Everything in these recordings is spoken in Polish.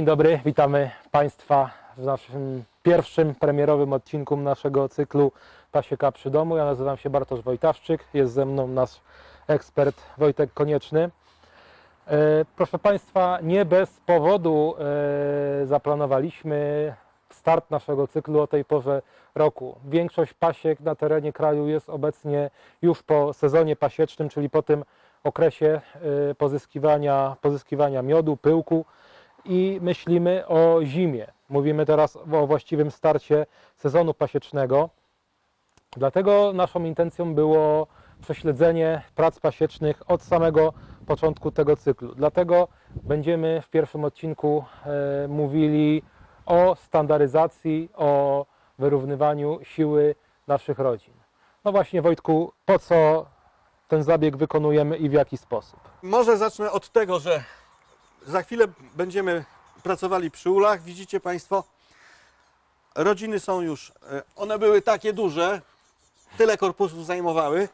Dzień dobry, witamy Państwa w naszym pierwszym premierowym odcinku naszego cyklu Pasieka przy domu. Ja nazywam się Bartosz Wojtaszczyk, jest ze mną nasz ekspert Wojtek Konieczny. E, Proszę Państwa, nie bez powodu e, zaplanowaliśmy start naszego cyklu o tej porze roku. Większość pasiek na terenie kraju jest obecnie już po sezonie pasiecznym, czyli po tym okresie e, pozyskiwania, pozyskiwania miodu, pyłku i myślimy o zimie. Mówimy teraz o właściwym starcie sezonu pasiecznego. Dlatego naszą intencją było prześledzenie prac pasiecznych od samego początku tego cyklu. Dlatego będziemy w pierwszym odcinku e, mówili o standaryzacji, o wyrównywaniu siły naszych rodzin. No właśnie Wojtku, po co ten zabieg wykonujemy i w jaki sposób? Może zacznę od tego, że za chwilę będziemy pracowali przy ulach. Widzicie Państwo, rodziny są już, e, one były takie duże, tyle korpusów zajmowały.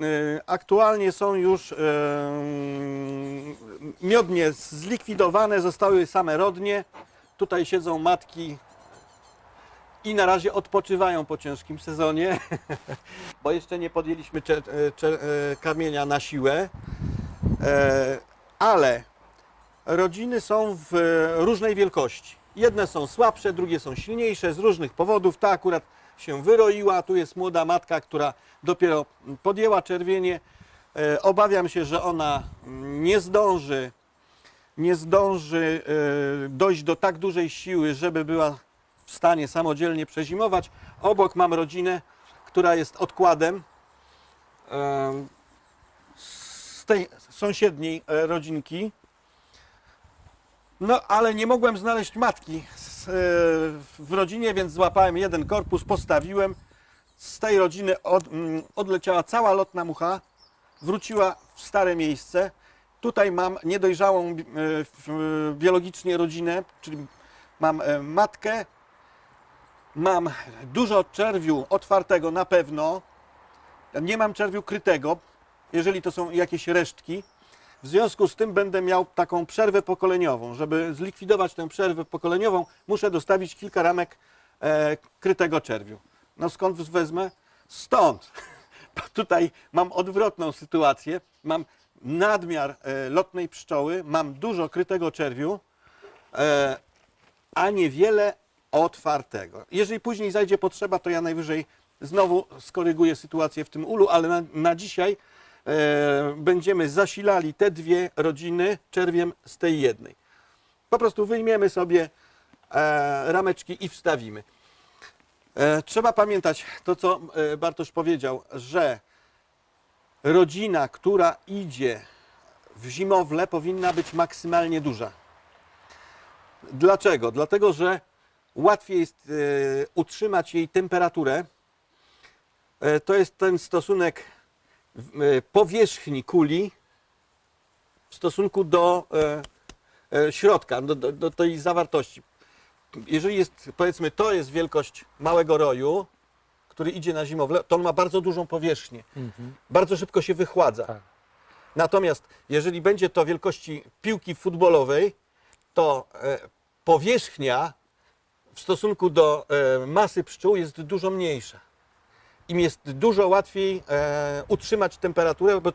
E, Aktualnie są już e, miodnie zlikwidowane, zostały same rodnie. Tutaj siedzą matki i na razie odpoczywają po ciężkim sezonie, bo jeszcze nie podjęliśmy karmienia na siłę. Ale rodziny są w różnej wielkości. Jedne są słabsze, drugie są silniejsze z różnych powodów. Ta akurat się wyroiła, tu jest młoda matka, która dopiero podjęła czerwienie. E, Obawiam się, że ona nie zdąży, nie zdąży e, dojść do tak dużej siły, żeby była w stanie samodzielnie przezimować. Obok mam rodzinę, która jest odkładem. E, z tej sąsiedniej e, rodzinki. No, ale nie mogłem znaleźć matki z, e, w rodzinie, więc złapałem jeden korpus, postawiłem. Z tej rodziny od, mm, odleciała cała lotna mucha, wróciła w stare miejsce. Tutaj mam niedojrzałą e, biologicznie rodzinę, czyli mam e, matkę, mam dużo czerwiu otwartego na pewno, nie mam czerwiu krytego, jeżeli to są jakieś resztki. W związku z tym będę miał taką przerwę pokoleniową. Żeby zlikwidować tę przerwę pokoleniową, muszę dostawić kilka ramek e, krytego czerwiu. No skąd wezmę? Stąd. Tutaj mam odwrotną sytuację. Mam nadmiar e, lotnej pszczoły, mam dużo krytego czerwiu, e, a niewiele otwartego. Jeżeli później zajdzie potrzeba, to ja najwyżej znowu skoryguję sytuację w tym ulu, ale na, na dzisiaj będziemy zasilali te dwie rodziny czerwiem z tej jednej. Po prostu wyjmiemy sobie e, rameczki i wstawimy. E, trzeba pamiętać to, co e, Bartosz powiedział, że rodzina, która idzie w zimowle, powinna być maksymalnie duża. Dlaczego? Dlatego, że łatwiej jest e, utrzymać jej temperaturę. E, to jest ten stosunek e, powierzchni kuli w stosunku do e, e, środka, do, do, do tej zawartości. Jeżeli jest, powiedzmy, to jest wielkość małego roju, który idzie na zimowle, to on ma bardzo dużą powierzchnię. Bardzo szybko się wychładza. Tak. Natomiast jeżeli będzie to wielkości piłki futbolowej, to e, powierzchnia w stosunku do e, masy pszczół jest dużo mniejsza. Im jest dużo łatwiej e, utrzymać temperaturę, bo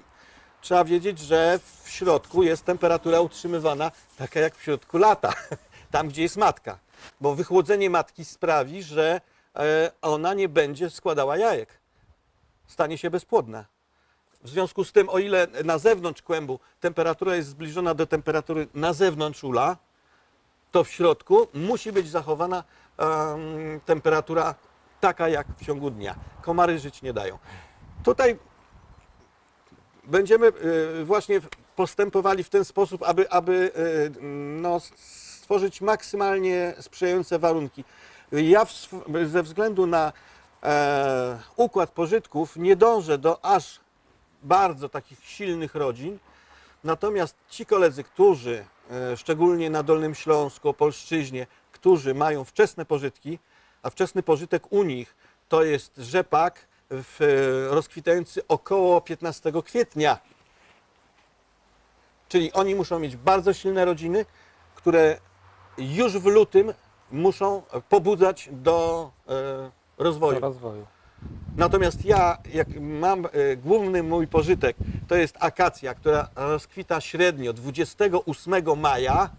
trzeba wiedzieć, że w środku jest temperatura utrzymywana taka jak w środku lata, tam gdzie jest matka. Bo wychłodzenie matki sprawi, że e, ona nie będzie składała jajek. Stanie się bezpłodna. W związku z tym, o ile na zewnątrz kłębu temperatura jest zbliżona do temperatury na zewnątrz ula, to w środku musi być zachowana em, temperatura taka jak w ciągu dnia. Komary żyć nie dają. Tutaj będziemy y, właśnie postępowali w ten sposób, aby, aby y, no, stworzyć maksymalnie sprzyjające warunki. Ja w, ze względu na e, układ pożytków nie dążę do aż bardzo takich silnych rodzin, natomiast ci koledzy, którzy e, szczególnie na Dolnym Śląsku, Opolszczyźnie, którzy mają wczesne pożytki, a wczesny pożytek u nich to jest rzepak w, e, rozkwitający około 15 kwietnia. Czyli oni muszą mieć bardzo silne rodziny, które już w lutym muszą pobudzać do e, rozwoju. Do rozwoju. Natomiast ja, jak mam e, główny mój pożytek, to jest akacja, która rozkwita średnio 28 maja,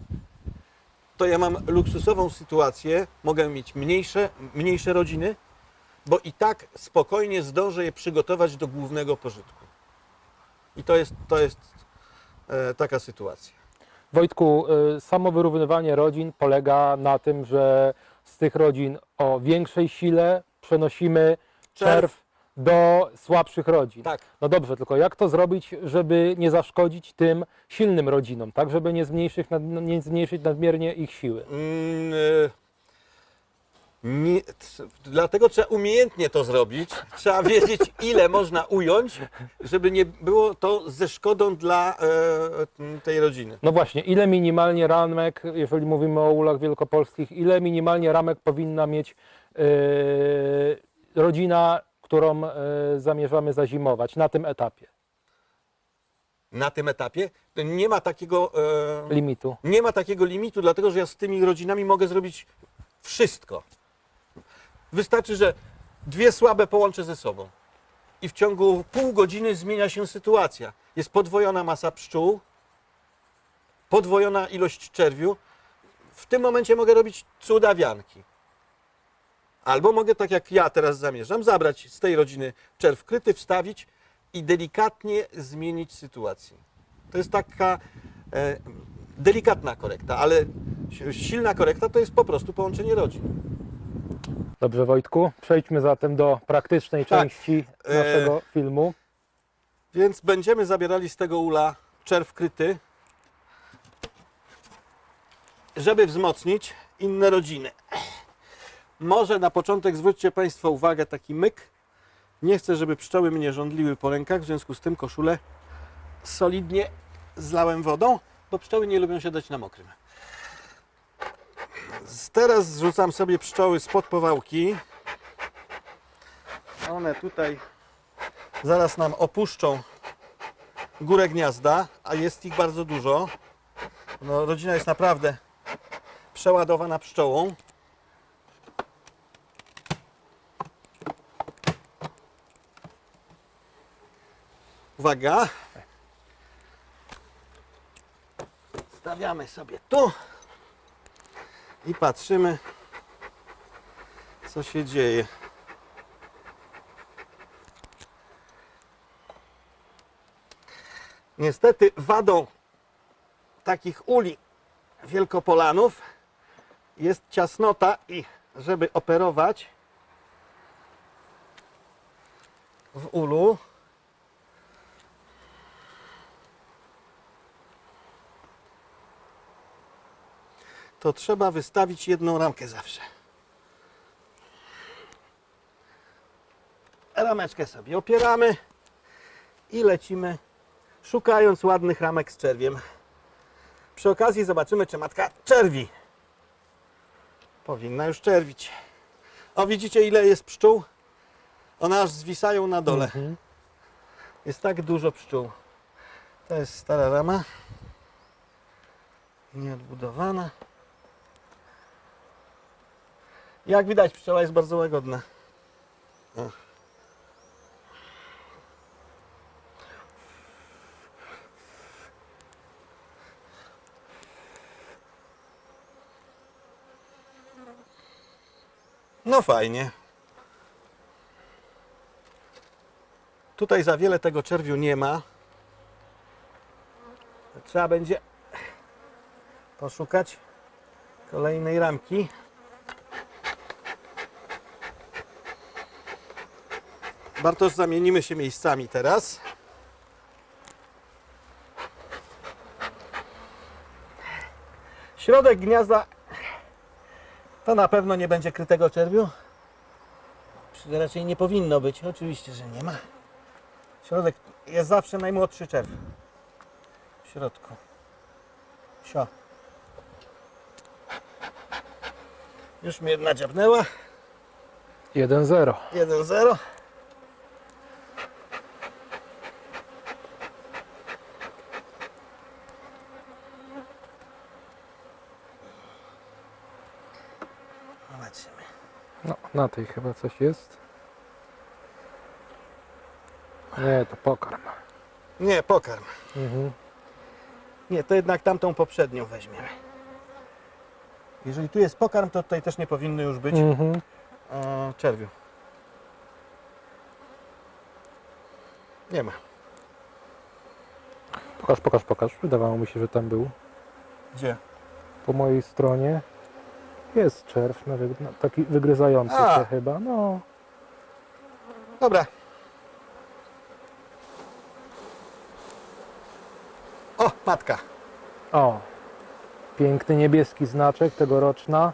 to ja mam luksusową sytuację, mogę mieć mniejsze, mniejsze rodziny, bo i tak spokojnie zdążę je przygotować do głównego pożytku. I to jest, to jest e, taka sytuacja. Wojtku, y, samo wyrównywanie rodzin polega na tym, że z tych rodzin o większej sile przenosimy Czerw. czerw do słabszych rodzin. Tak. No dobrze, tylko jak to zrobić, żeby nie zaszkodzić tym silnym rodzinom, tak? Żeby nie zmniejszyć, nad, nie zmniejszyć nadmiernie ich siły. Mm, e, nie, dlatego trzeba umiejętnie to zrobić. Trzeba wiedzieć, ile można ująć, żeby nie było to ze szkodą dla e, tej rodziny. No właśnie, ile minimalnie ramek, jeżeli mówimy o ulach wielkopolskich, ile minimalnie ramek powinna mieć y, rodzina, którą y, zamierzamy zazimować na tym etapie Na tym etapie nie ma takiego, e, limitu? nie ma takiego limitu, dlatego że ja z tymi rodzinami mogę zrobić wszystko. Wystarczy, że dwie słabe połączę ze sobą. I w ciągu pół godziny zmienia się sytuacja. Jest podwojona masa pszczół, podwojona ilość czerwiu. W tym momencie mogę robić cudawianki. Albo mogę, tak jak ja teraz zamierzam, zabrać z tej rodziny czerw kryty, wstawić i delikatnie zmienić sytuację. To jest taka e, delikatna korekta, ale si- silna korekta to jest po prostu połączenie rodzin. Dobrze, Wojtku, przejdźmy zatem do praktycznej Tak. części E, naszego filmu. Więc będziemy zabierali z tego ula czerw kryty, żeby wzmocnić inne rodziny. Może na początek zwróćcie Państwo uwagę taki myk. Nie chcę, żeby pszczoły mnie żądliły po rękach, w związku z tym koszulę solidnie zlałem wodą, bo pszczoły nie lubią się dać na mokrym. Teraz zrzucam sobie pszczoły spod powałki. One tutaj zaraz nam opuszczą górę gniazda, a jest ich bardzo dużo. No, rodzina jest naprawdę przeładowana pszczołą. Uwaga. Stawiamy sobie tu i patrzymy, co się dzieje. Niestety wadą takich uli wielkopolanów jest ciasnota i żeby operować w ulu to trzeba wystawić jedną ramkę zawsze. Rameczkę sobie opieramy i lecimy szukając ładnych ramek z czerwiem. Przy okazji zobaczymy, czy matka czerwi. Powinna już czerwić. O, widzicie, ile jest pszczół? One aż zwisają na dole. Mhm. Jest tak dużo pszczół. To jest stara rama. Nieodbudowana. Jak widać, pszczoła jest bardzo łagodna. No fajnie. Tutaj za wiele tego czerwiu nie ma. Trzeba będzie poszukać kolejnej ramki. Bartosz, zamienimy się miejscami teraz. Środek gniazda to na pewno nie będzie krytego czerwiu. Raczej nie powinno być. Oczywiście, że nie ma. Środek jest zawsze najmłodszy czerw. W środku. Sio. Już mnie jedna dziabnęła. 1-0. 1-0. Zobaczymy. No, na tej chyba coś jest. Nie, to pokarm. Nie, pokarm. Mhm. Nie, to jednak tamtą poprzednią weźmiemy. Jeżeli tu jest pokarm, to tutaj też nie powinny już być Mhm. e, czerwiu. Nie ma. Pokaż, pokaż, pokaż. Wydawało mi się, że tam był. Gdzie? Po mojej stronie jest czerw, no, no, taki wygryzający A. się chyba. No, Dobra. O, matka. o. Piękny niebieski znaczek, tegoroczna.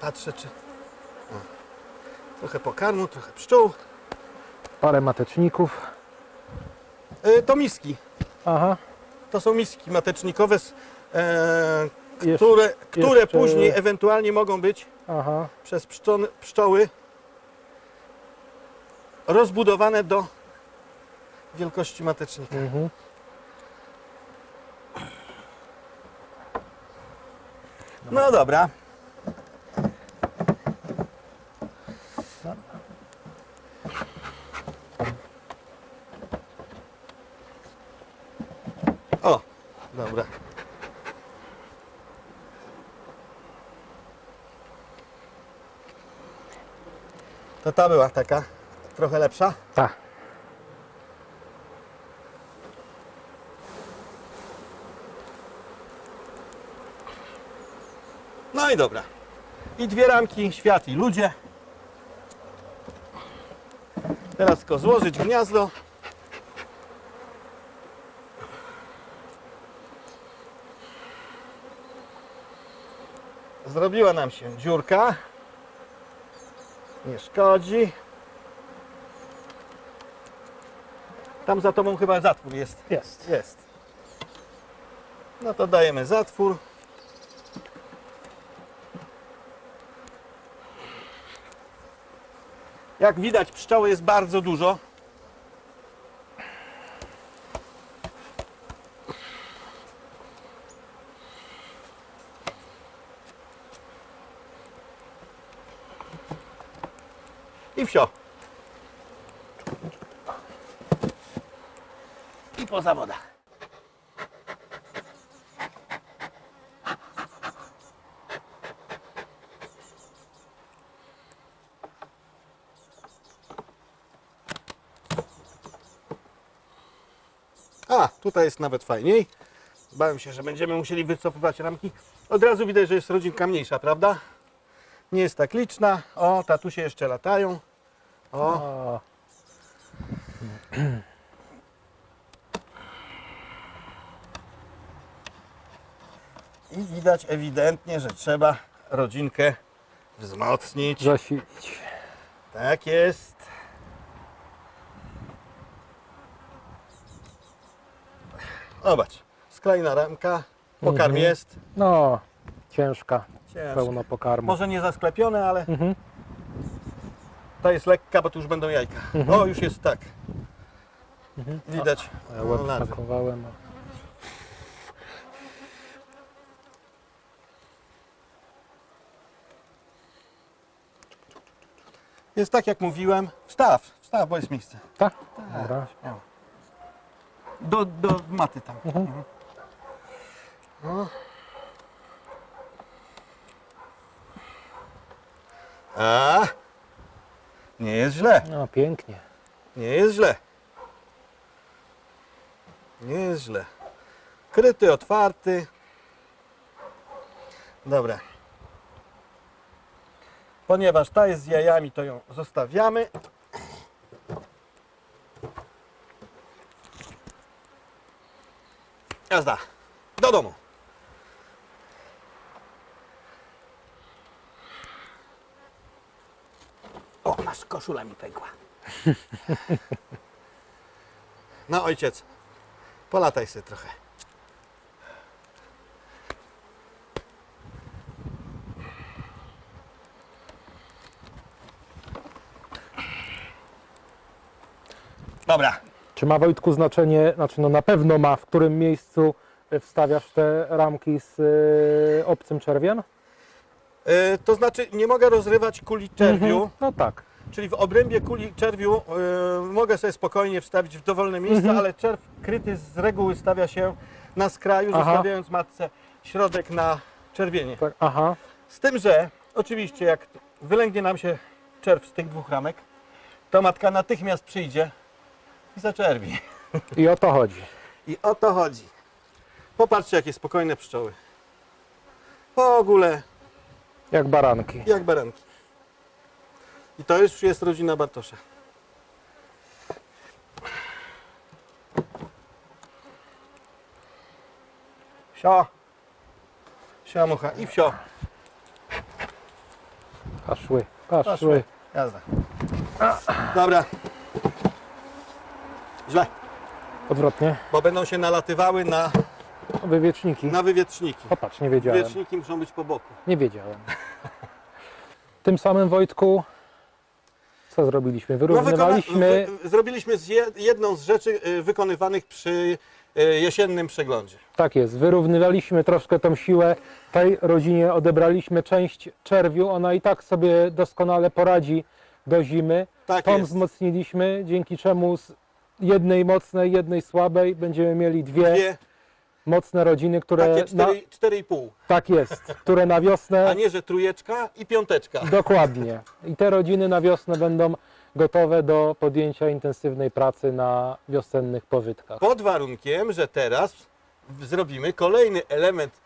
Patrzę, czy... O. Trochę pokarmu, trochę pszczół. Parę mateczników. E, to miski. Aha. To są miski matecznikowe, e, Jeszcze, które, które jeszcze- później ewentualnie mogą być aha. przez pszczony, pszczoły rozbudowane do wielkości matecznika. Mhm. No dobra. O, dobra. To ta była taka trochę lepsza. Tak. No i dobra. I dwie ramki, świat i ludzie. Teraz tylko złożyć gniazdo. Zrobiła nam się dziurka. Nie szkodzi. Tam za tobą chyba zatwór jest. Jest. Jest. No to dajemy zatwór. Jak widać, pszczoły jest bardzo dużo. I wsio. I po zawodach. A, tutaj jest nawet fajniej. Bałem się, że będziemy musieli wycofywać ramki. Od razu widać, że jest rodzinka mniejsza, prawda? Nie jest tak liczna. O, tatusie jeszcze latają. O, i widać ewidentnie, że trzeba rodzinkę wzmocnić. zasilić. Tak jest. Zobacz, sklejna ramka, pokarm Mhm. jest. No, ciężka, Ciężko. pełno pokarmu. Może nie zasklepione, ale Mhm. Ta jest lekka, bo tu już będą jajka. Mhm. O, już jest tak. Mhm. Widać. Ja łeb o, larwy. pakowałem. Jest tak jak mówiłem. Wstaw, wstaw, bo jest miejsce. Tak? Dobra. Śmiało. Do, do maty tam. Mhm. Mhm. No. A, nie jest źle. No, pięknie. Nie jest źle. Nie jest źle. Kryty, otwarty. Dobra. Ponieważ ta jest z jajami, to ją zostawiamy. Jazda. Do domu. O, masz koszula mi pękła. No ojciec, polataj sobie trochę. Dobra, Czy ma Wojtku znaczenie, znaczy no na pewno ma, w którym miejscu y, wstawiasz te ramki z y, obcym czerwiem? E, to znaczy nie mogę rozrywać kuli czerwiu, Mhm. No tak. Czyli w obrębie kuli czerwiu e, mogę sobie spokojnie wstawić w dowolne miejsce, Mhm. ale czerw kryty z reguły stawia się na skraju, Aha. zostawiając matce środek na czerwienie. tak. Aha. Z tym, że oczywiście jak wylęgnie nam się czerw z tych dwóch ramek, to matka natychmiast przyjdzie i zaczerwi. I o to chodzi. I o to chodzi. Popatrzcie, jakie spokojne pszczoły. W ogóle Jak baranki. jak baranki. I to już jest rodzina Bartosza. Wsio. Wsio mucha i wsio. Kaszły. Poszły. Jazda. Dobra. Źle, Odwrotnie. bo będą się nalatywały na, Wywieczniki. na wywietrzniki. Popatrz, nie wiedziałem. Wywietrzniki muszą być po boku. Nie wiedziałem. Tym samym Wojtku, co zrobiliśmy? No, Wyrównywaliśmy. wykona- wy- zrobiliśmy jedną z rzeczy y, wykonywanych przy y, jesiennym przeglądzie. Tak jest, wyrównywaliśmy troszkę tą siłę. Tej rodzinie odebraliśmy część czerwiu. Ona i tak sobie doskonale poradzi do zimy. Tak Tą jest. wzmocniliśmy, dzięki czemu z jednej mocnej, jednej słabej będziemy mieli dwie, Dwie, mocne rodziny, które takie na, cztery, cztery i pół. tak jest, które na A wiosnę nie, że trójeczka i piąteczka. dokładnie. I te rodziny na wiosnę będą gotowe do podjęcia intensywnej pracy na wiosennych pożytkach. Pod warunkiem, że teraz zrobimy kolejny element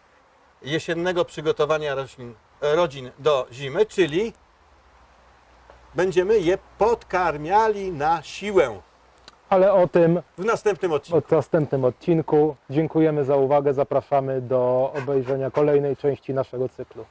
jesiennego przygotowania roślin, rodzin do zimy, czyli będziemy je podkarmiali na siłę ale o tym w następnym odcinku. w następnym odcinku. Dziękujemy za uwagę, zapraszamy do obejrzenia kolejnej części naszego cyklu.